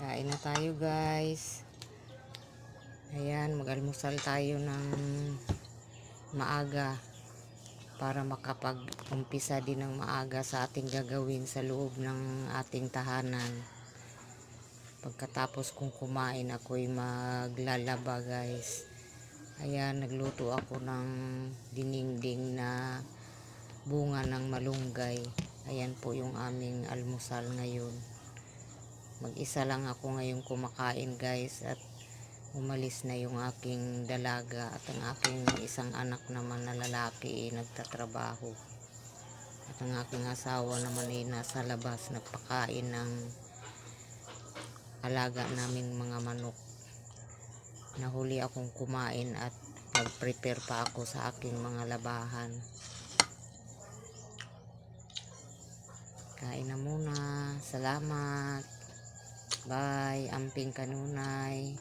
Kain na tayo guys. Ayan, mag-almusal tayo ng maaga para makapag-umpisa din ng maaga sa ating gagawin sa loob ng ating tahanan. Pagkatapos kong kumain, ako'y maglalaba guys. Ayan, nagluto ako ng diningding na bunga ng malunggay. Ayan po yung aming almusal ngayon. Mag-isa lang ako ngayon kumakain guys at umalis na yung aking dalaga at ang aking isang anak naman na lalaki eh, nagtatrabaho. At ang aking asawa naman ay nasa labas nagpakain ng alaga namin mga manok. Nahuli akong kumain at nag-prepare pa ako sa aking mga labahan. Kain na muna. Salamat. Bye. Amping kanunay.